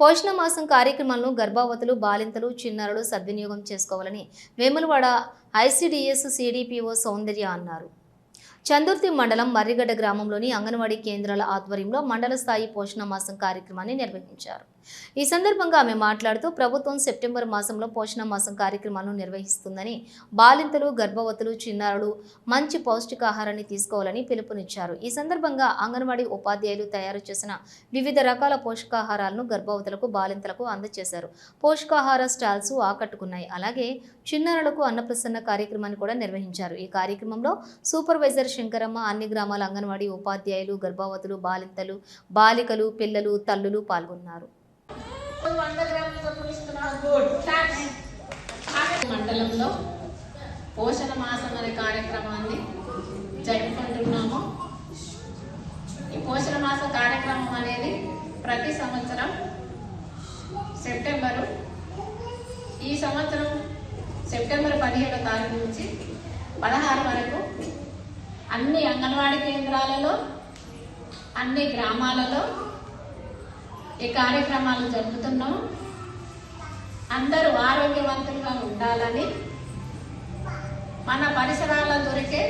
పోషణ మాసం కార్యక్రమాలను గర్భావతులు బాలింతలు చిన్నారులు సద్వినియోగం చేసుకోవాలని వేములవాడ ఐసీడీఎస్ సిడిపిఓ సౌందర్య అన్నారు. చందుర్తి మండలం మర్రిగడ్డ గ్రామంలోని అంగన్వాడీ కేంద్రాల ఆధ్వర్యంలో మండల స్థాయి పోషణ మాసం కార్యక్రమాన్ని నిర్వహించారు. ఈ సందర్భంగా ఆమె మాట్లాడుతూ ప్రభుత్వం సెప్టెంబర్ మాసంలో పోషణ మాసం కార్యక్రమాలను నిర్వహిస్తుందని బాలింతలు గర్భవతులు చిన్నారులు మంచి పౌష్టికాహారాన్ని తీసుకోవాలని పిలుపునిచ్చారు. ఈ సందర్భంగా అంగన్వాడీ ఉపాధ్యాయులు తయారు చేసిన వివిధ రకాల పోషకాహారాలను గర్భవతులకు బాలింతలకు అందజేశారు పోషకాహార స్టాల్స్ ఆకట్టుకున్నాయి. అలాగే చిన్నారులకు అన్నప్రసన్న కార్యక్రమాన్ని కూడా నిర్వహించారు. ఈ కార్యక్రమంలో సూపర్వైజర్ శంకరమ్మ అన్ని గ్రామాల అంగన్వాడీ ఉపాధ్యాయులు గర్భవతులు బాలింతలు బాలికలు పిల్లలు తల్లులు పాల్గొన్నారు. మండలంలో పోషణ మాసం అనే కార్యక్రమాన్ని జరుపుకుంటున్నాము. ఈ పోషణ మాస కార్యక్రమం అనేది ప్రతి సంవత్సరం సెప్టెంబరు ఈ సంవత్సరం సెప్టెంబర్ పదిహేడో తారీఖు నుంచి పదహారు వరకు అన్ని అంగన్వాడీ కేంద్రాలలో అన్ని గ్రామాలలో ఈ కార్యక్రమాలు జరుపుతున్నాం. అందరూ ఆరోగ్యవంతులుగా ఉండాలని మన పరిసరాల్లో దొరికే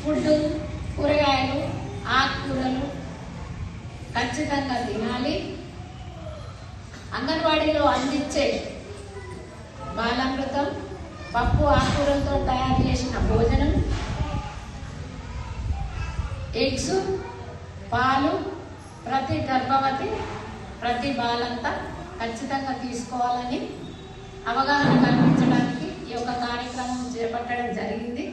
ఫుడ్ కూరగాయలు ఆకుకూరలు ఖచ్చితంగా తినాలి. అంగన్వాడీలో అందించే బాలామృతం పప్పు ఆకుకూరలతో తయారు చేసిన భోజనం ఎగ్స్ పాలు ప్రతి గర్భవతి ప్రతి బాలంతా ఖచ్చితంగా తీసుకోవాలని అవగాహన కల్పించడానికి ఈ యొక్క కార్యక్రమం చేపట్టడం జరిగింది.